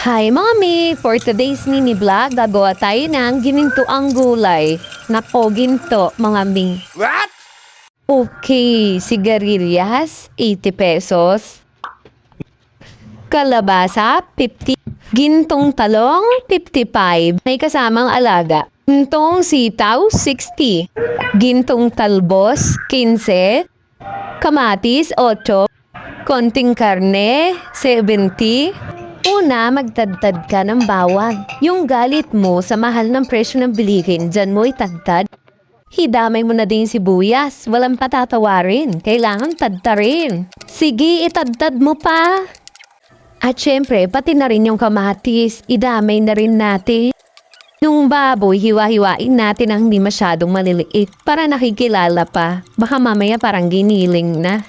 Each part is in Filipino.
Hi Mommy! For today's mini vlog, gagawa tayo ng ginintoang gulay. Nako, ginto, mga mi. What? Okay, sigarilyas, 80 pesos. Kalabasa, 50. Gintong talong, 55. May kasamang alaga. Gintong sitaw, 60. Gintong talbos, 15. Kamatis, 8. Konting karne, 70. Una, magtadtad ka ng bawang. Yung galit mo sa mahal ng presyo ng bilihin, dyan mo itagtad. Hidamay mo na din yung sibuyas. Walang patatawarin. Kailangan tadtarin. Sige, itadtad mo pa. At syempre, pati na rin yung kamatis. Idamay na rin natin. Yung baboy, hiwa-hiwain natin ang hindi masyadong maliliit para nakikilala pa. Baka mamaya parang giniling na.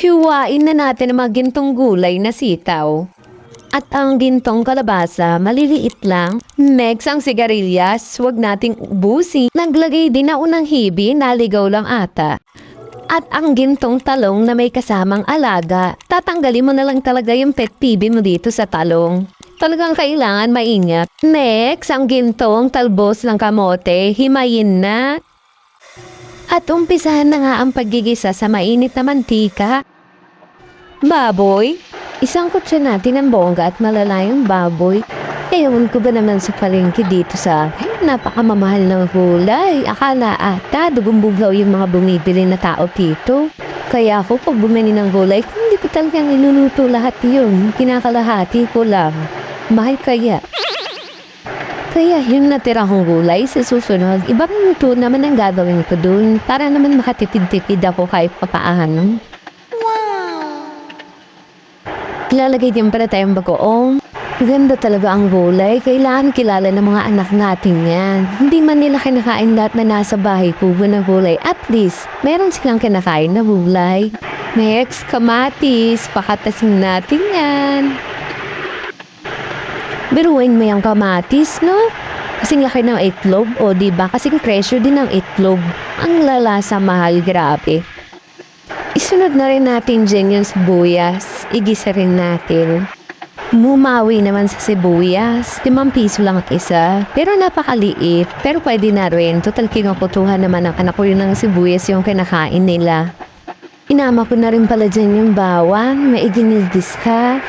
Hiwain na natin ang mga gintong gulay na sitaw. At ang gintong kalabasa, maliliit lang. Next, ang sigarilyas, huwag nating ubusin. Naglagay din ako ng hibi, naligaw lang ata. At ang gintong talong na may kasamang alaga, tatanggalin mo na lang talaga yung pet peeve mo dito sa talong. Talagang kailangan maingat. Next, ang gintong talbos ng kamote, himayin na. At umpisahan na nga ang paggigisa sa mainit na mantika. Baboy, isang kutsa natin ang bongga at malalayong baboy. Ewan ko ba naman sa palengke dito sa akin, napakamamahal ng gulay. Akala ata, dugong-buglaw yung mga bumibili na tao dito. Kaya ako pag bumili ng gulay, hindi ko talagang niluluto lahat yun, kinakalahati ko lang. Mahal kaya. Kaya yung natira kong gulay sa susunod, ibang luto naman ang gagawin ko dun para naman makatipid-tipid ako kahit papaano. Ilalagay din pala tayong bagoong. Ganda talaga ang gulay. Kailangan kilala ng mga anak natin yan. Hindi man nila kinakain lahat na nasa bahay kubo na gulay. At least, meron silang kinakain na gulay. Next, kamatis. Pakatasin natin yan. Biruin mo yung kamatis, no? Kasing laki ng itlog, o di ba? Kasing pressure din ng itlog. Ang lalasa mahal, grabe. Isunod na rin natin dyan yung sibuyas. Igisa rin natin. Mumawi naman sa sibuyas. Limang piso lang ang isa. Pero napakaliit. Pero pwede na rin. Total kinukutuhan naman ng anak ko yun ng sibuyas yung kinakain nila. Inama ko na rin pala dyan yung bawang. May iginildis ka.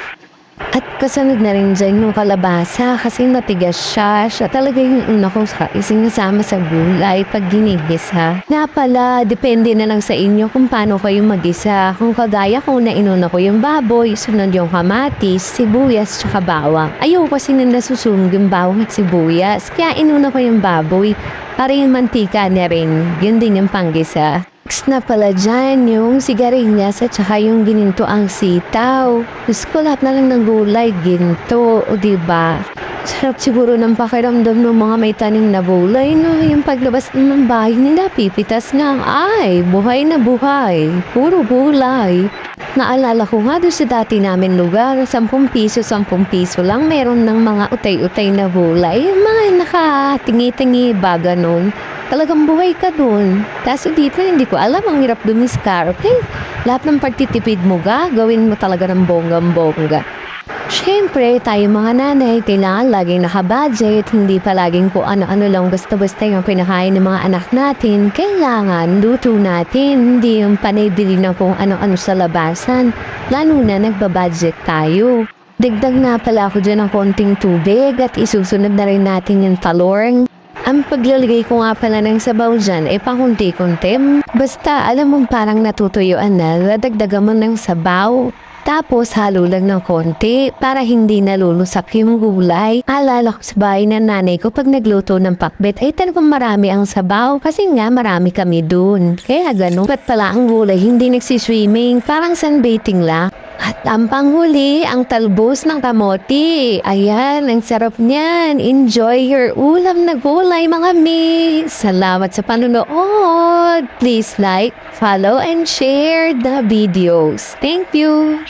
At kasunod na rin dyan yung kalabasa kasi matigas siya. Siya talaga yung una kong sa isinasama sa gulay pag ginigisa. Na pala, depende na lang sa inyo kung paano kayo magisa. Kung kagaya ko na inuna ko yung baboy, sunod yung kamatis, sibuyas, tsaka bawang. Ayaw kasi na nasusunog yung bawang at sibuyas. Kaya inuna ko yung baboy para yung mantika na rin. Yun din yung panggisa. Next na pala dyan yung sigarilyas at saka yung gininto ang sitaw. Diyos ko lahat na lang ng gulay, ginto, o diba? Sarap siguro ng pakiramdam ng mga may tanim na gulay, no? Yung paglabas ng bahay nila, pipitas ang ay, buhay na buhay, puro gulay. Naalala ko nga doon sa dati namin lugar, 10 piso, 10 piso lang, meron ng mga utay-utay na gulay, mga nakatingi-tingi ba ganun. Talagang buhay ka dun. Kaso dito, hindi ko alam, ang hirap dumiskarte. Lahat ng pagtitipid mo ga, gawin mo talaga ng bonggang-bongga. Siyempre, tayo mga nanay, kailangan laging nakabudget, hindi palaging kung ano-ano lang basta-basta yung pinakain ng mga anak natin. Kailangan luto natin, hindi yung panay-bili na kung ano-ano sa labasan. Lalo na nagbabudget tayo. Dagdag na pala ako dyan ng konting tubig at isusunod na rin natin yung talorng. Ang paglalagay ko nga pala ng sabaw dyan ay pakunti-kunti. Basta alam mo parang natutuyuan na, dadagdagan mo ng sabaw. Tapos halo lang ng konti para hindi nalulusak yung gulay. Alala ko sa bahay ng nanay ko pag nagluto ng pakbet ay talagang marami ang sabaw kasi nga marami kami dun. Kaya ganun. Ba't pala ang gulay hindi nagsiswimming? Parang sunbathing lang. At ang panghuli, ang talbos ng kamote. Ayan, ang sarap niyan. Enjoy your ulam na gulay, mga mi. Salamat sa panonood. Please like, follow, and share the videos. Thank you.